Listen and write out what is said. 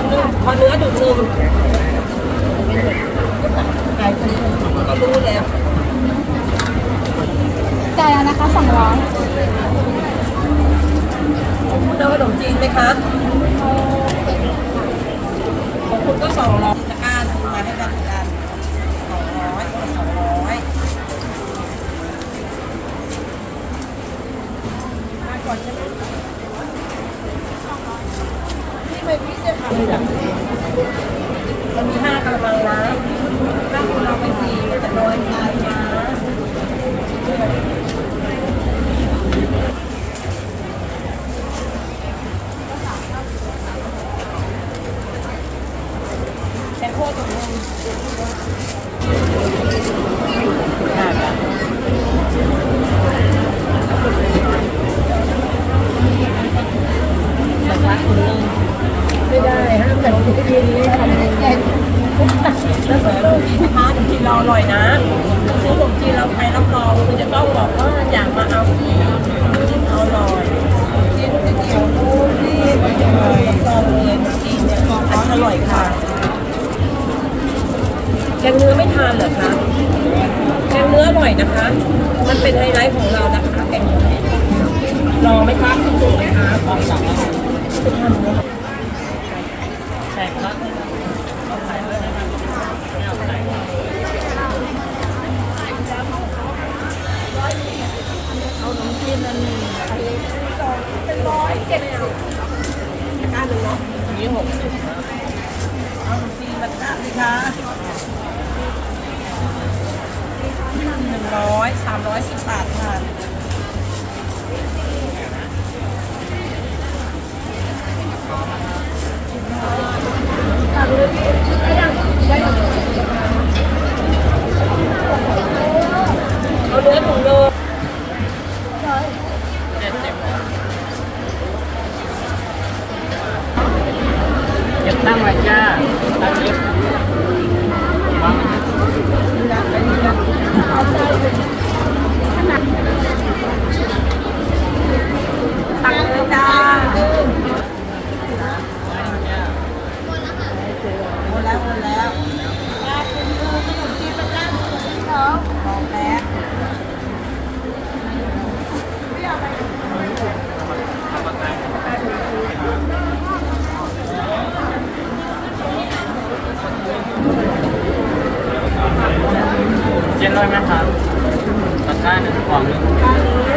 อนนึงพอเนื้อดูดนึงรู้แล้วใจแล้วนะคะสองร้อยคุณเอาขนมจีนไหมคะของคุณก็สองร้อยตะกร้ามาให้กันกันสองร้อยสองร้อยมาก่อนใช่ไหม เป็นพิเศษค่ะมันมีห้ากระมังนะถ้าคุณเราไปสี่จะน้อยไปนะ ค้าขนมจีเราอร่อยนะซื้อขนมจีนเราไปรับรองคุณจะต้องบอกว่าอยากมาเอาที่เอาอร่อยจีนก๋วยเตี๋ยวนู่นนี่ตองเลยจีนเนี่ยอันอร่อยค่ะแกเนื้อไม่ทานเหรอคะแกเนื้ออร่อยนะคะ มันเป็นไฮไลท์ของเรานะคะแกงเนื้อลองไหมคะคุณดูไหมคะลองลอง เอาขนมจีนอันหนึ่งเป็นร้อยเจ็ดสิบอันหนึ่งเนาะนี้หกสิบเอาขนมจีนมาจ้าสิคะหนึ่งร้อยสามร้อยสิบบาทค่ะ เอาเนื้อถุงโล เก็บตั้งไว้จ้าตั้งเก็บวาง สั่งเลยจ้าหมดแล้วหมดแล้วยาคุณดูขนมจีนประจำที่สองบอกแล้ว เจ็ ด้วยนะครับตะกร้าหนึ่งกล่องหนึ่ง